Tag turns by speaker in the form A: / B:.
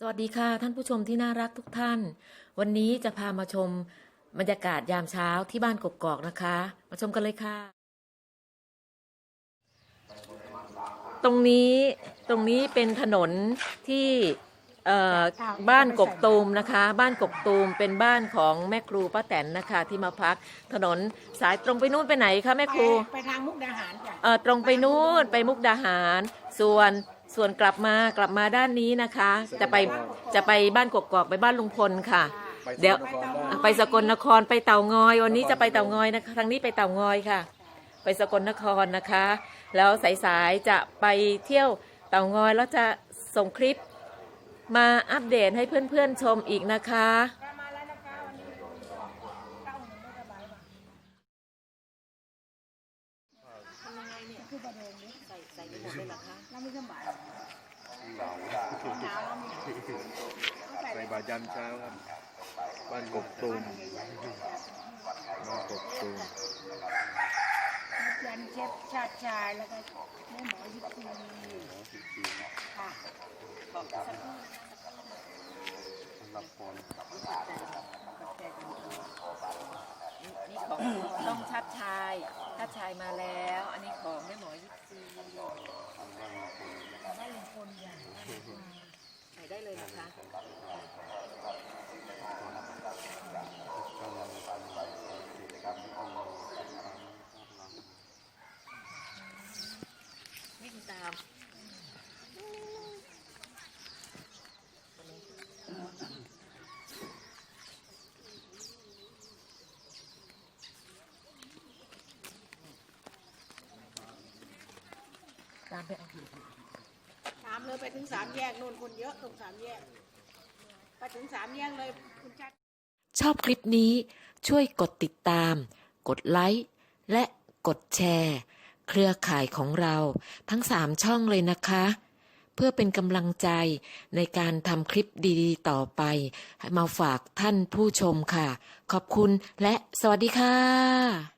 A: สวัสดีค่ะท่านผู้ชมที่น่ารักทุกท่าน วันนี้จะพามาชมบรรยากาศยามเช้าที่บ้านกกอกนะคะ มาชมกันเลยค่ะ ตรงนี้ตรงนี้เป็นถนนที่เอ่อบ้านกกตูมนะคะ บ้านกกตูมเป็นบ้านของแม่ครูป้าแตนนะคะที่มาพักถนนสายตรงไปนู่นไปไหนคะแม่ครู
B: ไปทางมุกดาหารจ้ะ
A: เอ่อตรงไปนู่นไปมุกดาหาร ส่วน ส่วนกลับมากลับมาด้านนี้นะคะ จะไปจะไปบ้านกกอกไปบ้านลุงพลค่ะ เดี๋ยวไปสกลนครไปเต่างอย วันนี้จะไปเต่างอยนะคะทางนี้ไปเต่างอยค่ะ ไปสกลนครนะคะ แล้วสายๆจะไปเที่ยวเต่างอยแล้วจะส่งคลิปมาอัปเดตให้เพื่อนๆชมอีกนะคะ
B: มาแล้วนะคะวันนี้เข้าหนึ่งไม่สบายป่ะทำยังไงเนี่ย คือประเด็นนี้
A: ใส่ใส่ไปหมดเลยเหรอคะ
B: เราไม่สบายหนาวเราไม่ใส่
C: ใส่บาตรยามเช้าครับบ้านกบตูมบ้านกบตูม
B: ยันเชฟชาติชายแล้วก็แม่หมอยิปซีค่ะ
A: นี่ของ ต้องชัดชายชัดชายมาแล้ว อันนี้ของแม่หมอยิปซี
B: ได้ลุงพลอย่าง
A: ใส่ได้เลยนะคะามไปเอา
B: ตามเลยไปถึงสามแยกนู่นคนเยอะตรงสามแยก ไปถึงสามแยกเลยคุณชัด
A: ชอบคลิปนี้ช่วยกดติดตาม กดไลค์ และกดแชร์ เครือข่ายของเราทั้งสามช่องเลยนะคะ เพื่อเป็นกำลังใจในการทำคลิปดีๆ ต่อไป มาฝากท่านผู้ชมค่ะ ขอบคุณและสวัสดีค่ะ